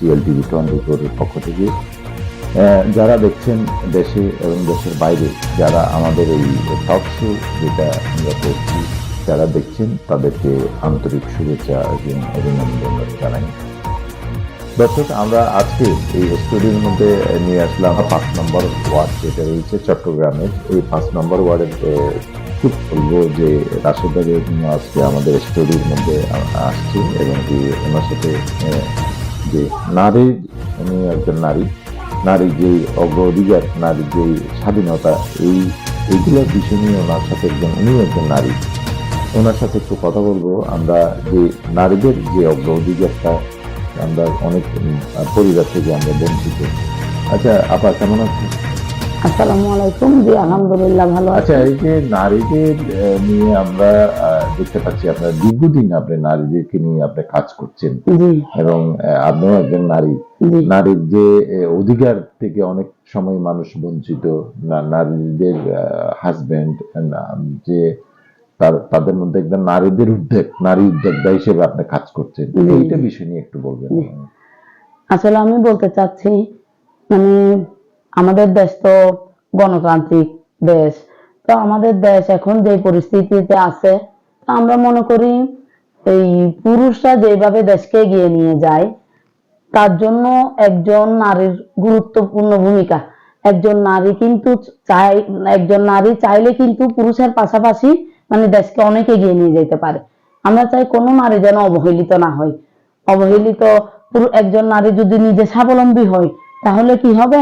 CL TV twenty পক্ষ থেকে। যারা দেখছেন দেশে এবং দেশের বাইরে, যারা আমাদের এই টক শো যেটা আমরা করছি, যারা দেখছেন, তাদেরকে আন্তরিক শুভেচ্ছা এবং অভিনন্দন জানাই। দর্শক, আমরা আজকে এই স্টুডিওর মধ্যে নিয়ে আসলাম পাঁচ নম্বর ওয়ার্ড যেটা রয়েছে চট্টগ্রামের। এই পাঁচ নম্বর ওয়ার্ডের খুব বলব যে জন্য আজকে আমাদের স্টুডিওর মধ্যে আসছে এবং কি ওনার সাথে যে নারী উনি একজন নারী। নারীর যে অগ্রাধিকার নারীর যে স্বাধীনতা এই এইগুলোর বিষয় নিয়ে ওনার সাথে একজন উনি একজন নারী। ওনার সাথে একটু কথা বলব। আমরা যে নারীদের যে অগ্রাধিকারটা আমরা অনেক পরিবার থেকে আমরা বঞ্চিত। আচ্ছা আপা কেমন আছেন? আসসালামু আলাইকুম জি আলহামদুলিল্লাহ ভালো আছি। আচ্ছা এই যে নারীদের নিয়ে আমরা দেখতে পাচ্ছি আপনার দীর্ঘদিন আপনি নারীদেরকে নিয়ে আপনি কাজ করছেন। এবং আপনিও একজন নারী। নারীর যে অধিকার থেকে অনেক সময় মানুষ বঞ্চিত না- নারীদের হাজবেন্ড যে তার তাদের মধ্যে একদম নারীদের উদ্যোগ নারী উদ্যোক্তা হিসেবে আপনি কাজ করছেন। এইটা বিষয় নিয়ে একটু বলবেন। আসলে আমি বলতে চাচ্ছি মানে আমাদের দেশ তো গণতান্ত্রিক দেশ। তো আমাদের দেশ এখন যে পরিস্থিতিতে আছে আমরা মনে করি এই পুরুষরা যেভাবে দেশকে এগিয়ে নিয়ে যায়, তার জন্য একজন নারীর গুরুত্বপূর্ণ ভূমিকা। একজন নারী কিন্তু চাই, একজন নারী চাইলে কিন্তু পুরুষের পাশাপাশি মানে দেশকে অনেক এগিয়ে নিয়ে যেতে পারে। আমরা চাই কোনো নারী যেন অবহেলিত না হয়। অবহেলিত একজন নারী যদি নিজে স্বাবলম্বী হয়, তাহলে কি হবে?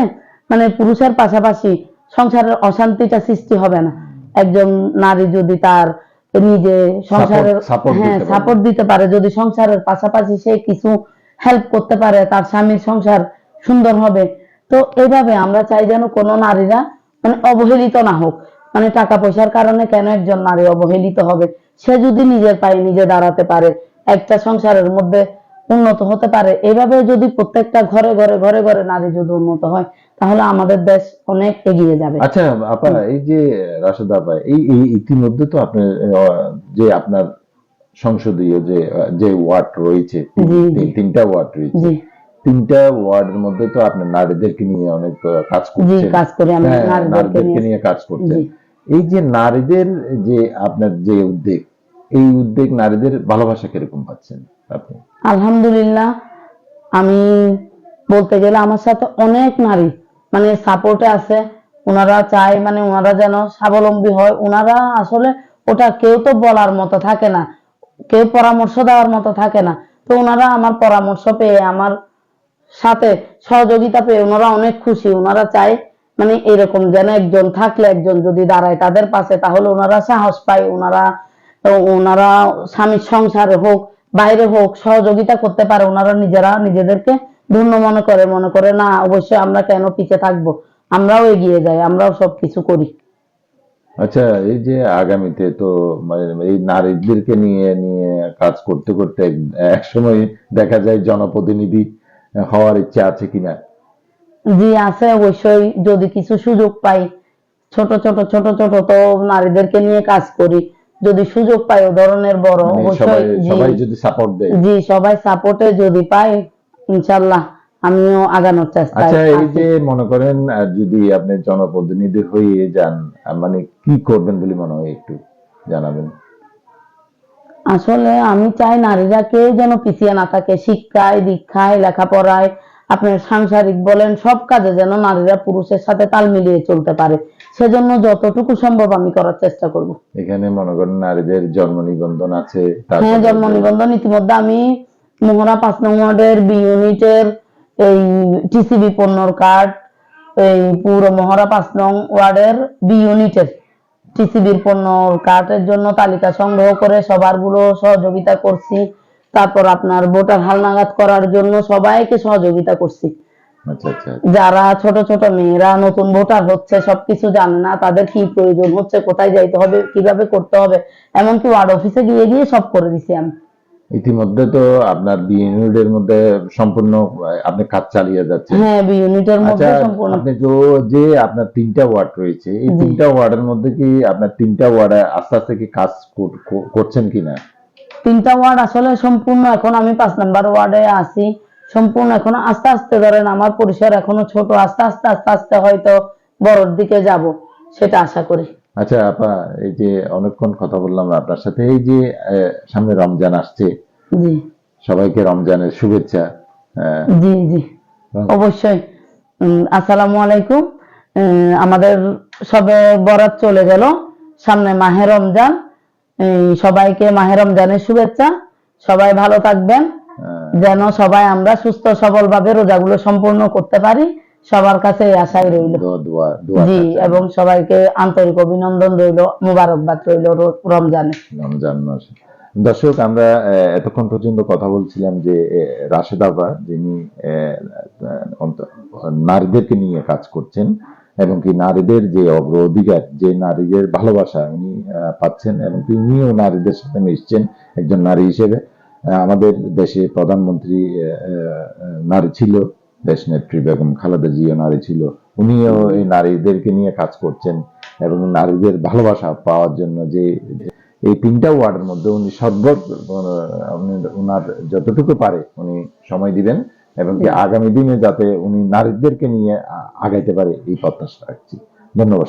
মানে পুরুষের পাশাপাশি সংসারের অশান্তিটা সৃষ্টি হবে না। একজন নারী যদি তার নিজে সংসারের হ্যাঁ সাপোর্ট দিতে পারে। যদি সংসারের পাশাপাশি সে কিছু হেল্প করতে পারে তার স্বামীর সংসার সুন্দর হবে। তো এইভাবে আমরা চাই যেন কোনো নারীরা মানে অবহেলিত না হোক। মানে টাকা পয়সার কারণে কেন একজন নারী অবহেলিত হবে? সে যদি নিজের পায়ে নিজে দাঁড়াতে পারে একটা সংসারের মধ্যে উন্নত হতে পারে। এভাবে যদি প্রত্যেকটা ঘরে ঘরে ঘরে ঘরে নারী যদি উন্নত হয় তাহলে আমাদের দেশ অনেক এগিয়ে যাবে। আচ্ছা আপা এই যে রাশেদ আপা এই ইতিমধ্যে তো আপনার যে আপনার সংসদীয় যে যে ওয়ার্ড রয়েছে তিনটা ওয়ার্ড রয়েছে। তিনটা ওয়ার্ডের মধ্যে তো আপনি নারীদেরকে নিয়ে অনেক কাজ জি করছেন। কাজ করি আমি হ্যাঁ, নারীদেরকে নিয়ে কাজ করছেন। এই যে নারীদের যে আপনার যে উদ্যোগ এই উদ্যোগ নারীদের ভালোবাসা কীরকম পাচ্ছেন আপনি? আলহামদুলিল্লাহ আমি বলতে গেলে আমার সাথে অনেক নারী মানে সাপোর্টে আছে, ওনারা চায় মানে ওনারা যেন স্বাবলম্বী হয়। ওনারা আসলে ওটা কেউ তো বলার মতো থাকে না, কেউ পরামর্শ দেওয়ার মতো থাকে না। তো ওনারা আমার পরামর্শ পেয়ে, আমার সাথে সহযোগিতা পেয়ে ওনারা অনেক খুশি। ওনারা চায় মানে এরকম যেন একজন থাকলে একজন যদি দাঁড়ায় তাদের পাশে, তাহলে ওনারা সাহস পায়। ওনারা ওনারা স্বামীর সংসারে হোক, বাইরে হোক, সহযোগিতা করতে পারে। ওনারা নিজেরা নিজেদেরকে ধন্য মনে করে মনে করে না অবশ্যই আমরা কেন পিছিয়ে থাকব? আমরাও এগিয়ে যাই আমরাও সবকিছু করি। আচ্ছা এই যে আগামীতে তো মানে এই নারীদেরকে নিয়ে নিয়ে কাজ করতে করতে এক- সময় দেখা যায় জনপ্রতিনিধি হওয়ার ইচ্ছা আছে কিনা? জি আছে অবশ্যই। যদি কিছু সুযোগ পাই ছোট ছোট ছোট ছোট তো নারীদেরকে নিয়ে কাজ করি। যদি সুযোগ পাই ও ধরনের বড় মানে অবশ্যই সবাই যদি সাপোর্ট দেয়। জি সবাই সাপোর্টে যদি পাই ইনশাল্লাহ আমিও আগানোর চেষ্টা আচ্ছা এই যে মনে করেন যদি আপনি জনপ্রতিনিধি হয়ে যান মানে কি করবেন বলে মনে হয় একটু জানাবেন? আসলে আমি চাই নারীরা কেউ যেন পিছিয়ে না থাকে শিক্ষায় দীক্ষায় লেখাপড়ায় আপনার সাংসারিক বলেন সব কাজে যেন নারীরা পুরুষের সাথে তাল মিলিয়ে চলতে পারে। সেজন্য যতটুকু সম্ভব আমি করার চেষ্টা করব। এখানে মনে করেন নারীদের জন্ম নিবন্ধন আছে হ্যাঁ জন্ম নিবন্ধন ইতিমধ্যে আমি মোহরা পাঁচ নং ওয়ার্ডের বি ইউনিটের এই টিসিবি পণ্যর কার্ড এই পুরো মহড়া পাঁচ নং ওয়ার্ডের বি ইউনিটের টিসিবির পণ্যর কার্ডের জন্য তালিকা সংগ্রহ করে সবারগুলো সহযোগিতা করছি। তারপর আপনার ভোটার হালনাগাদ করার জন্য সবাইকে সহযোগিতা করছি। আচ্ছা আচ্ছা। যারা ছোট ছোট মেয়েরা নতুন ভোটার হচ্ছে সবকিছু জানে না তাদের কি প্রয়োজন হচ্ছে কোথায় যাইতে হবে কীভাবে করতে হবে এমনকি ওয়ার্ড অফিসে গিয়ে গিয়ে সব করে দিছি আমি। ইতিমধ্যে তো আপনার বি ইউনিটের মধ্যে সম্পূর্ণ আপনি কাজ চালিয়ে যাচ্ছেন। হ্যাঁ বি ইউনিটের মধ্যে আচ্ছা সম্পূর্ণ। আপনি তো যে আপনার তিনটা ওয়ার্ড রয়েছে এই তিনটা ওয়ার্ডের মধ্যে কি আপনার তিনটা ওয়ার্ডে আস্তে আস্তে কি কাজ কর- কর- করছেন কিনা? তিনটা ওয়ার্ড আসলে সম্পূর্ণ এখন আমি পাঁচ নাম্বার ওয়ার্ডে আছি। সম্পূর্ণ এখন আস্তে আস্তে ধরেন আমার পরিসর এখনও ছোট আস্তে আস্তে আস্তে আস্তে হয়তো বড়র দিকে যাব সেটা আশা করি। আচ্ছা আপা এই যে অনেকক্ষণ কথা বললাম আপনার সাথে এই যে সামনে রমজান আসছে। জি। সবাইকে রমজানের শুভেচ্ছা জি জি। অবশ্যই। আসসালামু আলাইকুম। আমাদের সবে বরাত চলে গেল সামনে মাহে রমজান। সবাইকে মাহে রমজানের শুভেচ্ছা। সবাই ভালো থাকবেন যেন সবাই আমরা সুস্থ সবল ভাবে রোজাগুলো সম্পূর্ণ করতে পারি। সবার কাছে আশাই রইল। জি এবং সবাইকে আন্তরিক অভিনন্দন রইল মুবারকবাদ রইল রমজানে। রমজান মাসে। দর্শক আমরা এতক্ষণ পর্যন্ত কথা বলছিলাম যে আহ, রাশেদ আবা যিনি নারীদেরকে নিয়ে কাজ করছেন এবং কি নারীদের যে অগ্র অধিকার যে নারীদের ভালোবাসা উনি পাচ্ছেন এবং কি উনিও নারীদের সাথে মিশছেন একজন নারী হিসেবে। আমাদের দেশে প্রধানমন্ত্রী নারী ছিল দেশ নেত্রী বেগম খালেদা জিও নারী ছিল। উনিও এই নারীদেরকে নিয়ে কাজ করছেন এবং নারীদের ভালোবাসা পাওয়ার জন্য যে এই তিনটা ওয়ার্ডের মধ্যে উনি সর্ব ওনার উনার যতটুকু পারে উনি সময় দিবেন এবং আগামী দিনে যাতে উনি নারীদেরকে নিয়ে আগাইতে পারে এই প্রত্যাশা রাখছি। ধন্যবাদ।